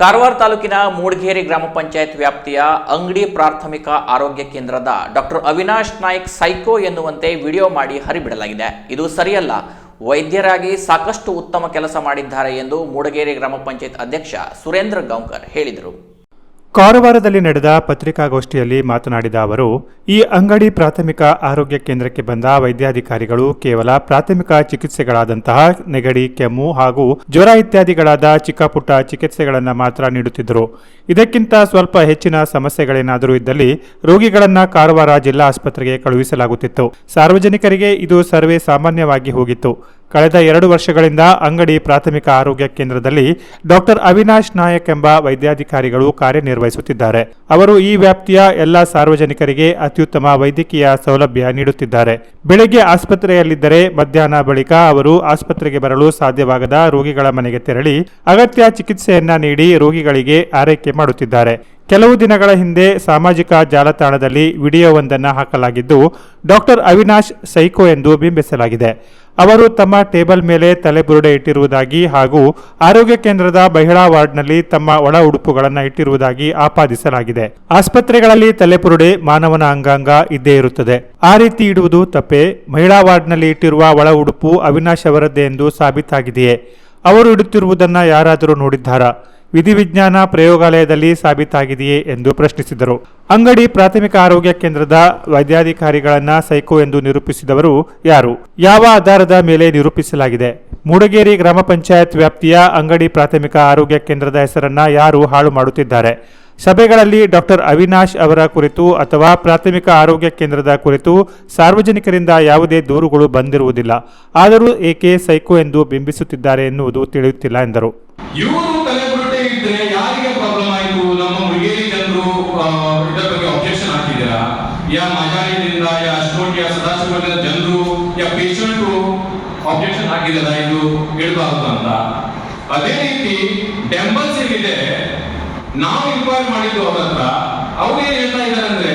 ಕಾರವಾರ ತಾಲೂಕಿನ ಮೂಡಗೇರಿ ಗ್ರಾಮ ಪಂಚಾಯತ್ ವ್ಯಾಪ್ತಿಯ ಅಂಗಡಿ ಪ್ರಾಥಮಿಕ ಆರೋಗ್ಯ ಕೇಂದ್ರದ ಡಾಕ್ಟರ್ ಅವಿನಾಶ್ ನಾಯ್ಕ್ ಸೈಕೋ ಎನ್ನುವಂತೆ ವಿಡಿಯೋ ಮಾಡಿ ಹರಿಬಿಡಲಾಗಿದೆ. ಇದು ಸರಿಯಲ್ಲ. ವೈದ್ಯರಾಗಿ ಸಾಕಷ್ಟು ಉತ್ತಮ ಕೆಲಸ ಮಾಡಿದ್ದಾರೆ ಎಂದು ಮೂಡಗೇರಿ ಗ್ರಾಮ ಪಂಚಾಯತ್ ಅಧ್ಯಕ್ಷ ಸುರೇಂದ್ರ ಗೌಂಕರ್ ಹೇಳಿದರು. ಕಾರವಾರದಲ್ಲಿ ನಡೆದ ಪತ್ರಿಕಾಗೋಷ್ಠಿಯಲ್ಲಿ ಮಾತನಾಡಿದ ಅವರು, ಈ ಅಂಗಡಿ ಪ್ರಾಥಮಿಕ ಆರೋಗ್ಯ ಕೇಂದ್ರಕ್ಕೆ ಬಂದ ವೈದ್ಯಾಧಿಕಾರಿಗಳು ಕೇವಲ ಪ್ರಾಥಮಿಕ ಚಿಕಿತ್ಸೆಗಳಾದಂತಹ ನೆಗಡಿ, ಕೆಮ್ಮು ಹಾಗೂ ಜ್ವರ ಇತ್ಯಾದಿಗಳಾದ ಚಿಕ್ಕಪುಟ್ಟ ಚಿಕಿತ್ಸೆಗಳನ್ನು ಮಾತ್ರ ನೀಡುತ್ತಿದ್ದರು. ಇದಕ್ಕಿಂತ ಸ್ವಲ್ಪ ಹೆಚ್ಚಿನ ಸಮಸ್ಯೆಗಳೇನಾದರೂ ಇದ್ದಲ್ಲಿ ರೋಗಿಗಳನ್ನು ಕಾರವಾರ ಜಿಲ್ಲಾ ಆಸ್ಪತ್ರೆಗೆ ಕಳುಹಿಸಲಾಗುತ್ತಿತ್ತು. ಸಾರ್ವಜನಿಕರಿಗೆ ಇದು ಸರ್ವೇ ಸಾಮಾನ್ಯವಾಗಿ ಹೋಗಿತ್ತು. ಕಳೆದ ಎರಡು ವರ್ಷಗಳಿಂದ ಅಂಗಡಿ ಪ್ರಾಥಮಿಕ ಆರೋಗ್ಯ ಕೇಂದ್ರದಲ್ಲಿ ಡಾಕ್ಟರ್ ಅವಿನಾಶ್ ನಾಯಕ್ ಎಂಬ ವೈದ್ಯಾಧಿಕಾರಿಗಳು ಕಾರ್ಯನಿರ್ವಹಿಸುತ್ತಿದ್ದಾರೆ. ಅವರು ಈ ವ್ಯಾಪ್ತಿಯ ಎಲ್ಲ ಸಾರ್ವಜನಿಕರಿಗೆ ಅತ್ಯುತ್ತಮ ವೈದ್ಯಕೀಯ ಸೌಲಭ್ಯ ನೀಡುತ್ತಿದ್ದಾರೆ. ಬೆಳಗ್ಗೆ ಆಸ್ಪತ್ರೆಯಲ್ಲಿದ್ದರೆ ಮಧ್ಯಾಹ್ನ ಬಳಿಕ ಅವರು ಆಸ್ಪತ್ರೆಗೆ ಬರಲು ಸಾಧ್ಯವಾಗದ ರೋಗಿಗಳ ಮನೆಗೆ ತೆರಳಿ ಅಗತ್ಯ ಚಿಕಿತ್ಸೆಯನ್ನ ನೀಡಿ ರೋಗಿಗಳಿಗೆ ಆರೈಕೆ ಮಾಡುತ್ತಿದ್ದಾರೆ. ಕೆಲವು ದಿನಗಳ ಹಿಂದೆ ಸಾಮಾಜಿಕ ಜಾಲತಾಣದಲ್ಲಿ ವಿಡಿಯೋವೊಂದನ್ನು ಹಾಕಲಾಗಿದ್ದು, ಡಾಕ್ಟರ್ ಅವಿನಾಶ್ ಸೈಕೋ ಎಂದು ಬಿಂಬಿಸಲಾಗಿದೆ. ಅವರು ತಮ್ಮ ಟೇಬಲ್ ಮೇಲೆ ತಲೆಬುರುಡೆ ಇಟ್ಟಿರುವುದಾಗಿ ಹಾಗೂ ಆರೋಗ್ಯ ಕೇಂದ್ರದ ಮಹಿಳಾ ವಾರ್ಡ್ನಲ್ಲಿ ತಮ್ಮ ಒಳ ಉಡುಪುಗಳನ್ನು ಇಟ್ಟಿರುವುದಾಗಿ ಆಪಾದಿಸಲಾಗಿದೆ. ಆಸ್ಪತ್ರೆಗಳಲ್ಲಿ ತಲೆಬುರುಡೆ ಮಾನವನ ಅಂಗಾಂಗ ಇದ್ದೇ ಇರುತ್ತದೆ. ಆ ರೀತಿ ಇಡುವುದು ತಪ್ಪೇ. ಮಹಿಳಾ ವಾರ್ಡ್ನಲ್ಲಿ ಇಟ್ಟಿರುವ ಒಳ ಉಡುಪು ಅವಿನಾಶ್ ಅವರದ್ದೇ ಎಂದು ಸಾಬೀತಾಗಿದೆಯೇ? ಅವರು ಇಡುತ್ತಿರುವುದನ್ನು ಯಾರಾದರೂ ನೋಡಿದ್ದಾರಾ? ವಿಧಿವಿಜ್ಞಾನ ಪ್ರಯೋಗಾಲಯದಲ್ಲಿ ಸಾಬೀತಾಗಿದೆಯೇ ಎಂದು ಪ್ರಶ್ನಿಸಿದರು. ಅಂಗಡಿ ಪ್ರಾಥಮಿಕ ಆರೋಗ್ಯ ಕೇಂದ್ರದ ವೈದ್ಯಾಧಿಕಾರಿಗಳನ್ನ ಸೈಕೋ ಎಂದು ನಿರೂಪಿಸಿದವರು ಯಾರು? ಯಾವ ಆಧಾರದ ಮೇಲೆ ನಿರೂಪಿಸಲಾಗಿದೆ? ಮೂಡಗೇರಿ ಗ್ರಾಮ ಪಂಚಾಯತ್ ವ್ಯಾಪ್ತಿಯ ಅಂಗಡಿ ಪ್ರಾಥಮಿಕ ಆರೋಗ್ಯ ಕೇಂದ್ರದ ಹೆಸರನ್ನ ಯಾರು ಹಾಳು ಮಾಡುತ್ತಿದ್ದಾರೆ? ಸಭೆಗಳಲ್ಲಿ ಡಾಕ್ಟರ್ ಅವಿನಾಶ್ ಅವರ ಕುರಿತು ಅಥವಾ ಪ್ರಾಥಮಿಕ ಆರೋಗ್ಯ ಕೇಂದ್ರದ ಕುರಿತು ಸಾರ್ವಜನಿಕರಿಂದ ಯಾವುದೇ ದೂರುಗಳು ಬಂದಿರುವುದಿಲ್ಲ. ಆದರೂ ಏಕೆ ಸೈಕೋ ಎಂದು ಬಿಂಬಿಸುತ್ತಿದ್ದಾರೆ ಎನ್ನುವುದು ತಿಳಿಯುತ್ತಿಲ್ಲ ಎಂದರು. ಇದ್ರೆ ಯಾರಿಗೆ ಪ್ರಾಬ್ಲಮ್ ಆಯ್ತು? ನಮ್ಮ ಮುಗೇರಿ ಜನರು ಇದರ ಬಗ್ಗೆ ಅಬ್ಜೆಕ್ಷನ್ ಹಾಕಿದ್ದೀರಾ? ಯಾ ಮಜಾಯಿದಿಂದ ಯಾ ಅಷ್ಟೋಟ್, ಯಾ ಜನರು, ಯಾ ಪೇಷಂಟ್ ಅಬ್ಜೆಕ್ಷನ್ ಹಾಕಿದಾರ ಇದು ಹೇಳಬಾರದು ಅಂತ. ಅದೇ ರೀತಿ ಡೆಂಬಲ್ಸ್ ಏನಿದೆ ನಾವು ಇನ್ಕ್ವೈರ್ ಮಾಡಿದ್ದು ಅವರತ್ರ ಅವ್ರು ಏನ್ ಹೇಳ್ತಾ ಇದಾರೆ ಅಂದ್ರೆ,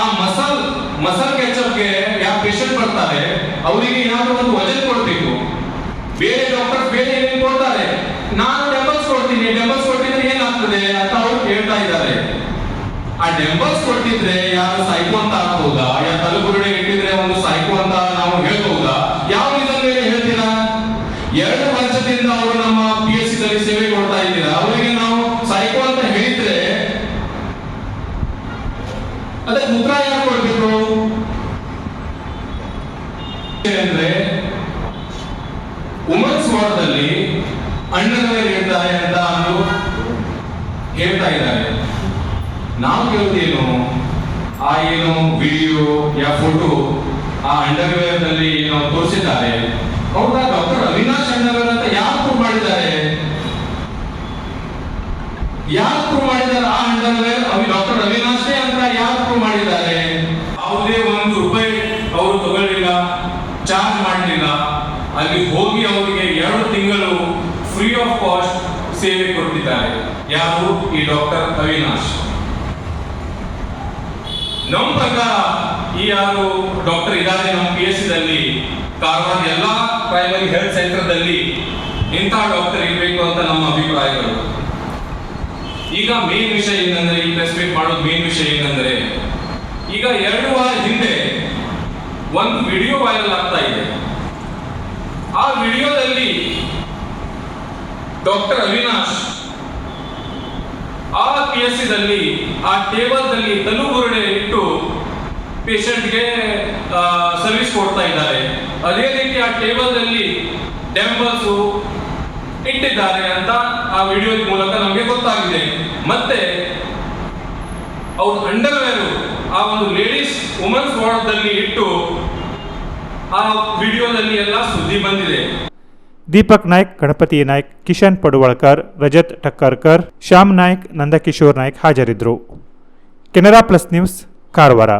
ಆ ಮಸಾಲ್ ಮಸಾಲ್ ಕೆಚಪ್ಗೆ ಯಾವ ಪೇಷಂಟ್ ಬರ್ತಾರೆ, ಅವರಿಗೆ ಏನಾದ್ರೂ ಒಂದು ವಜನ್ ಕೊಡ್ಬೇಕು. ಬೇರೆ ಡಾಕ್ಟರ್ ಬೇರೆ ಏನೇನು ಕೊಡ್ತಾರೆ? ನಾನು ಕೊಡ್ತೀನಿ ಡೆಂಬಲ್ಸ್ ಕೊಟ್ಟಿದ್ರೆ ಏನಾಗ್ತದೆ ಅಂತ ಅವ್ರು ಕೇಳ್ತಾ ಇದ್ದಾರೆ. ಆ ಡೆಂಬಲ್ಸ್ ಕೊಟ್ಟಿದ್ರೆ ಯಾರು ಸೈಕೋ ಅಂತ ಆಗ್ಬಹುದಾ ಯಾ ತಲುಪುರುಡೆ ಇಟ್ಟಿದ್ರೆ ಒಂದು ಸೈಕೋ ಅಂತ ನಾವು ಹೇಳ್ಬಹುದಾ ಯಾವ ರೀಸನ್ ಮೇಲೆ ಹೇಳ್ತೀರಾ? ಎರಡು ವರ್ಷದಿಂದ ಅವರು ನಮ್ಮ ಪಿ ಎಸ್ ಸಿ ಸೇವೆ ಕೊಡ್ತಾ ಇದ್ದೀರಾ? ಅವರಿಗೆ ನಾವು ಸೈಕೋ ಅಂತ ಹೇಳಿದ್ರೆ ಅದಕ್ಕೆ ಉತ್ತರ ಯಾರು ಕೊಡ್ಬೇಕು? ಅಂದ್ರೆ ವುಮೆನ್ಸ್ ಅಣ್ಣನವೇ ಹೇಳ್ತಾರೆ ಅಂತ ಅವರು ಹೇಳ್ತಾ ಇದ್ದಾರೆ. ನಾವು ಕೇಳುವುದೇನು ಆ ಏನು ವಿಡಿಯೋ ಯಾ ಫೋಟೋ ಆ ಅಂಡರ್ವೇರ್ನಲ್ಲಿ ಏನೋ ತೋರಿಸಿದ್ದಾರೆ. ಹೌದಾ, ಡಾಕ್ಟರ್ ಅವಿನಾಶ್ ಅಂಡರ್ವೇರ್ ಅಂತ ಯಾರು ಪ್ರೂವ್ ಮಾಡಿದ್ದಾರೆ? ಯಾರು ಪ್ರೂವ್ ಮಾಡಿದ್ದಾರೆ ಆ ಅಂಡರ್ವೇರ್? ಡಾಕ್ಟರ್ ಅವಿನಾಶೇ ಅಂತ ಯಾರು ಪ್ರೂವ್ ಮಾಡಿದ್ದಾರೆ ಯಾವುದೇ ಒಂದು ರೂಪಾಯಿ ಅವರು ತಗೊಳ್ಳಿಲ್ಲ ಚಾರ್ಜ್ ಮಾಡಲಿಲ್ಲ ಅಲ್ಲಿ ಹೋಗಿ ಅವರಿಗೆ ಎರಡು ತಿಂಗಳು ಫ್ರೀ ಆಫ್ ಕಾಸ್ಟ್ ಸೇವೆ ಕೊಟ್ಟಿದ್ದಾರೆ ಯಾರು? ಈ ಡಾಕ್ಟರ್ ಅವಿನಾಶ್. ನಮ್ಮ ಪ್ರಕಾರ ಈ ಯಾರು ಡಾಕ್ಟರ್ ಇದ್ದಾರೆ ನಮ್ಮ ಪಿ ಎಸ್ ಸಿದಲ್ಲಿ ಕಾರವಾರ ಎಲ್ಲ ಪ್ರೈಮರಿ ಹೆಲ್ತ್ ಸೆಂಟರ್ದಲ್ಲಿ ಇಂಥ ಡಾಕ್ಟರ್ ಇರಬೇಕು ಅಂತ ನಮ್ಮ ಅಭಿಪ್ರಾಯಗಳು. ಈಗ ಮೇನ್ ವಿಷಯ ಏನಂದ್ರೆ, ಈ ಪ್ರೆಸ್ ಮೀಟ್ ಮಾಡೋದು ಮೇನ್ ವಿಷಯ ಏನಂದ್ರೆ, ಈಗ ಎರಡು ವಾರ ಹಿಂದೆ ಒಂದು ವಿಡಿಯೋ ವೈರಲ್ ಆಗ್ತಾ ಇದೆ. ಆ ವಿಡಿಯೋದಲ್ಲಿ ಡಾಕ್ಟರ್ ಅವಿನಾಶ್, ಆ ಪಿ ಎಸ್ ಸಿದಲ್ಲಿ ಆ ಟೇಬಲ್ದಲ್ಲಿ ತಲುಗುರುಡೆ ಇಟ್ಟು ಪೇಷಂಟ್ಗೆ ಸರ್ವಿಸ್ ಕೊಡ್ತಾ ಇದ್ದಾರೆ. ಅದೇ ರೀತಿ ಆ ಟೇಬಲ್ನಲ್ಲಿ ಡೆಂಬಲ್ಸ್ ಇಟ್ಟಿದ್ದಾರೆ ಅಂತ ಆ ವಿಡಿಯೋ ಮೂಲಕ ನಮಗೆ ಗೊತ್ತಾಗಿದೆ. ಮತ್ತೆ, ಅವ್ರ ಅಂಡರ್ವೇರು ಆ ಒಂದು ಲೇಡೀಸ್ ವುಮೆನ್ಸ್ ವಾರ್ಡ್ದಲ್ಲಿ ಇಟ್ಟು ಆ ವಿಡಿಯೋದಲ್ಲಿ ಎಲ್ಲ ಸುದ್ದಿ ಬಂದಿದೆ. ದೀಪಕ್ ನಾಯ್ಕ್, ಗಣಪತಿ ನಾಯ್ಕ್, ಕಿಶನ್ ಪಡುವಳ್ಕರ್, ರಜತ್ ಟಕ್ಕರ್ಕರ್, ಶ್ಯಾಮ್ ನಾಯ್ಕ್, ನಂದಕಿಶೋರ್ ನಾಯ್ಕ್ ಹಾಜರಿದ್ದರು. Canara plus news, Karwar.